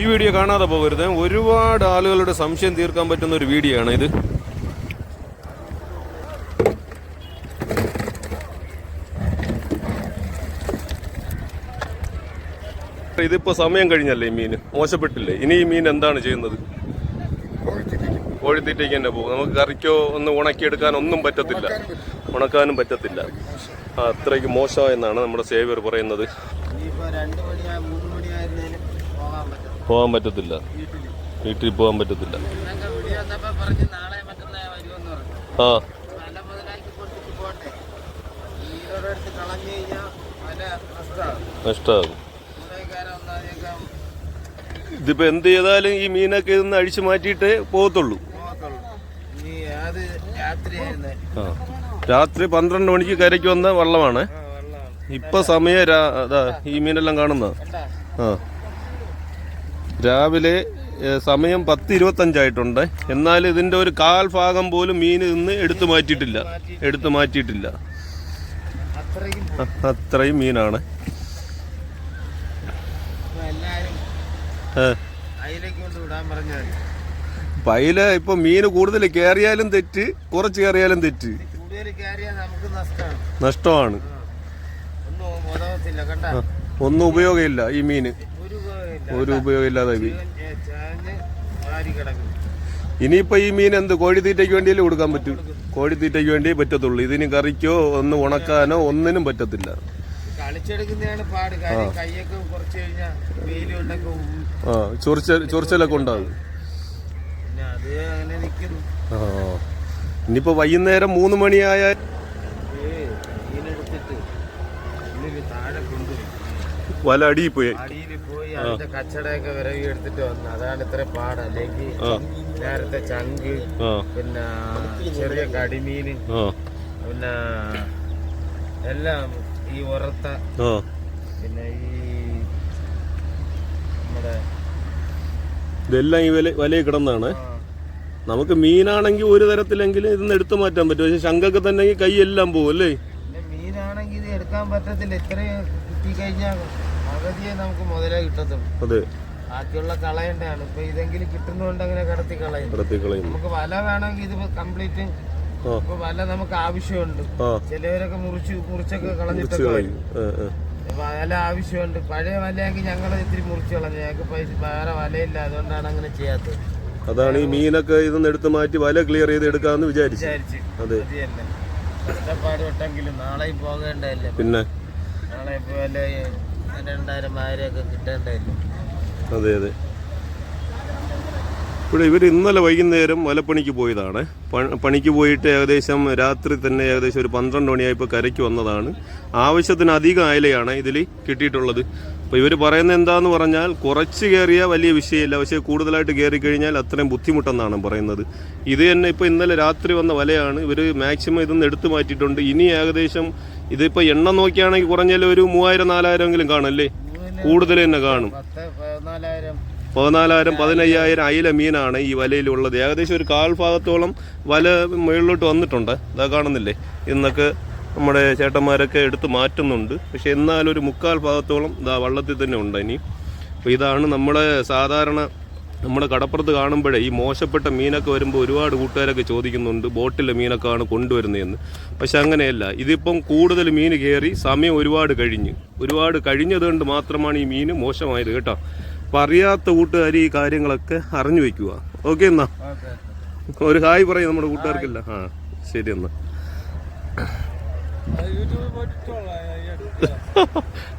ഈ വീഡിയോ കാണാതെ പോകരുത്. ഒരുപാട് ആളുകളുടെ സംശയം തീർക്കാൻ പറ്റുന്ന ഒരു വീഡിയോ ആണ് ഇത്. ഇതിപ്പോ സമയം കഴിഞ്ഞല്ലേ ഈ മീൻ? മോശപ്പെട്ടില്ലേ? ഇനി ഈ മീൻ എന്താണ് ചെയ്യുന്നത്? കോഴിത്തീറ്റയ്ക്ക് തന്നെ പോകും. നമുക്ക് കറിക്കോ ഒന്ന് ഉണക്കിയെടുക്കാൻ ഒന്നും പറ്റത്തില്ല. ഉണക്കാനും പറ്റത്തില്ല. അത്രയ്ക്ക് മോശമായെന്നാണ് നമ്മുടെ സേവിയർ പറയുന്നത് ഇനിയിപ്പോ രണ്ട് മണിയാ മൂന്ന് മണിയായിരുന്നേലും പോകാൻ പറ്റും പോകാൻ പറ്റത്തില്ല. വീട്ടിൽ പോകാൻ പറ്റത്തില്ല. ആ. നഷ്ടമാകും ഇതിപ്പോ എന്ത് ചെയ്താലും ഈ മീനൊക്കെ ഇന്ന് അഴിച്ചു മാറ്റിയിട്ടേ പോകത്തുള്ളൂ. രാത്രി പന്ത്രണ്ട് മണിക്ക് കരയ്ക്ക് വന്ന വള്ളമാണ്. ഇപ്പൊ സമയം ഈ മീനെല്ലാം കാണുന്ന ആ. രാവിലെ സമയം പത്ത് ഇരുപത്തഞ്ചായിട്ടുണ്ട് എന്നാൽ ഇതിന്റെ ഒരു കാൽ ഭാഗം പോലും മീൻ ഇന്ന് എടുത്തു മാറ്റിയിട്ടില്ല. എടുത്തു മാറ്റിയിട്ടില്ല. അത്രയും മീനാണ്. പൈല ഇപ്പൊ മീന് കൂടുതൽ കേറിയാലും തെറ്റ് കുറച്ച് കേറിയാലും തെറ്റ്. നഷ്ടമാണ്. ഒന്നും ഉപയോഗമില്ല ഈ മീന്. ഒരു ഉപയോഗമില്ല ഒരു ഉപയോഗമില്ലാതെ പോയി. ജീവൻ, ഏ, ചാഞ്ഞ് വാരി കിടക്കും ഇനിയിപ്പോ ഈ മീൻ എന്ത് കോഴിത്തീറ്റയ്ക്ക് വേണ്ടിയല്ലേ കൊടുക്കാൻ പറ്റൂ? കോഴിത്തീറ്റയ്ക്ക് വേണ്ടിയേ പറ്റത്തുള്ളൂ. ഇതിന് കറിക്കോ ഒന്ന് ഉണക്കാനോ ഒന്നിനും പറ്റത്തില്ല. ആ. ചൊറിച്ചലൊക്കെ ഉണ്ടാകും ആ ഇനിയിപ്പോ വൈകുന്നേരം മൂന്ന് കൊണ്ടുപോയി. വല അടിയിൽ പോയി. പോയി അതിന്റെ കച്ചടയൊക്കെ വിറകി എടുത്തിട്ട് വന്നു. അതാണ് ഇത്ര പാട്. അല്ലെങ്കിൽ നേരത്തെ ചങ്ക് പിന്നെ ചെറിയ കടിമീന് പിന്നെ എല്ലാം ഈ ഉറത്ത പിന്നെ ഈ നമ്മുടെ ഇതെല്ലാം ഈ വലിയ വലയിൽ കിടന്നാണ്. നമുക്ക് മീനാണെങ്കിൽ ഒരു തരത്തിലെങ്കിലും ഇതിന്ന് എടുത്തു മാറ്റാൻ പറ്റും. പക്ഷെ ശങ്കൊക്കെ തന്നെ കൈ എല്ലാം പോകും അല്ലേ? മീനാണെങ്കിൽ ഇത് എടുക്കാൻ പറ്റത്തില്ല. ഇത്രയും കിട്ടിക്കഴിഞ്ഞാൽ പകുതിയെ നമുക്ക് മുതലേ കിട്ടത്തുള്ളൂ. അതെ. ബാക്കിയുള്ള കളയണ്ടാണ് ഇപ്പൊ ഇതെങ്കിലും അങ്ങനെ കടത്തി കളയും നമുക്ക് വല വേണമെങ്കിൽ ഇത് കംപ്ലീറ്റ് ഇപ്പൊ വല നമുക്ക് ആവശ്യമുണ്ട്. ചിലവരൊക്കെ മുറിച്ച് മുറിച്ചൊക്കെ കളഞ്ഞിട്ടൊക്കെ. വല ആവശ്യമുണ്ട്. പഴയ വലയെങ്കിൽ ഞങ്ങൾ ഇത്തിരി മുറിച്ച് കളഞ്ഞു. ഞങ്ങൾക്ക് പൈസ വേറെ വലയില്ല. അതുകൊണ്ടാണ് അങ്ങനെ ചെയ്യാത്തത്. അതാണ് ഈ മീനൊക്കെ ഇതൊന്ന് എടുത്ത് മാറ്റി വല ക്ലിയർ ചെയ്ത് എടുക്കാന്ന് വിചാരിച്ചു. അതെ. നാളെയും പോകേണ്ടതല്ലേ? പിന്നെ? നാളെ വല്ല അതെ അതെ. ഇവിടെ ഇവർ ഇന്നലെ വൈകുന്നേരം വലപ്പണിക്ക് പോയതാണ്. പണിക്ക് പോയിട്ട് ഏകദേശം രാത്രി തന്നെ ഏകദേശം ഒരു പന്ത്രണ്ട് മണിയായപ്പോൾ കരയ്ക്ക് വന്നതാണ്. ആവശ്യത്തിന് അധികം അയലയാണ് ഇതിൽ കിട്ടിയിട്ടുള്ളത്. അപ്പോൾ ഇവർ പറയുന്നത് എന്താന്ന് പറഞ്ഞാൽ കുറച്ച് കയറിയ വലിയ വിഷയമില്ല. പക്ഷേ കൂടുതലായിട്ട് കയറി കഴിഞ്ഞാൽ അത്രയും ബുദ്ധിമുട്ടെന്നാണ് പറയുന്നത്. ഇത് തന്നെ ഇപ്പോൾ ഇന്നലെ രാത്രി വന്ന വലയാണ്. ഇവർ മാക്സിമം ഇതൊന്ന് എടുത്തു മാറ്റിയിട്ടുണ്ട്. ഇനി ഏകദേശം ഇതിപ്പോൾ എണ്ണം നോക്കിയാണെങ്കിൽ കുറഞ്ഞാലും ഒരു മൂവായിരം നാലായിരം എങ്കിലും കാണല്ലേ അല്ലേ കൂടുതൽ തന്നെ കാണും. പതിനാലായിരം. പതിനയ്യായിരം അയില മീനാണ് ഈ വലയിലുള്ളത്. ഏകദേശം ഒരു കാൽ ഭാഗത്തോളം വല മുകളിലോട്ട് വന്നിട്ടുണ്ട്. ഇതാ കാണുന്നില്ലേ? ഇന്നൊക്കെ നമ്മുടെ ചേട്ടന്മാരൊക്കെ എടുത്ത് മാറ്റുന്നുണ്ട്. പക്ഷെ എന്നാലും ഒരു മുക്കാൽ ഭാഗത്തോളം ഇതാ വള്ളത്തിൽ തന്നെ ഉണ്ട് ഇനി. അപ്പോൾ ഇതാണ് നമ്മുടെ സാധാരണ നമ്മുടെ കടപ്പുറത്ത് കാണുമ്പോഴേ ഈ മോശപ്പെട്ട മീനൊക്കെ വരുമ്പോൾ ഒരുപാട് കൂട്ടുകാരൊക്കെ ചോദിക്കുന്നുണ്ട് ബോട്ടിലെ മീനൊക്കെ ആണ് കൊണ്ടുവരുന്നതെന്ന്. പക്ഷെ അങ്ങനെയല്ല ഇതിപ്പം കൂടുതൽ മീൻ കയറി സമയം ഒരുപാട് കഴിഞ്ഞ്. ഒരുപാട് കഴിഞ്ഞത് കൊണ്ട് മാത്രമാണ് ഈ മീൻ മോശമായത് കേട്ടോ. അപ്പം അറിയാത്ത കൂട്ടുകാർ ഈ കാര്യങ്ങളൊക്കെ അറിഞ്ഞു വയ്ക്കുക ഓക്കെ എന്നാ. ഒരു ഹായ് പറയും നമ്മുടെ കൂട്ടുകാർക്കില്ല. ആ ശരി എന്നാ.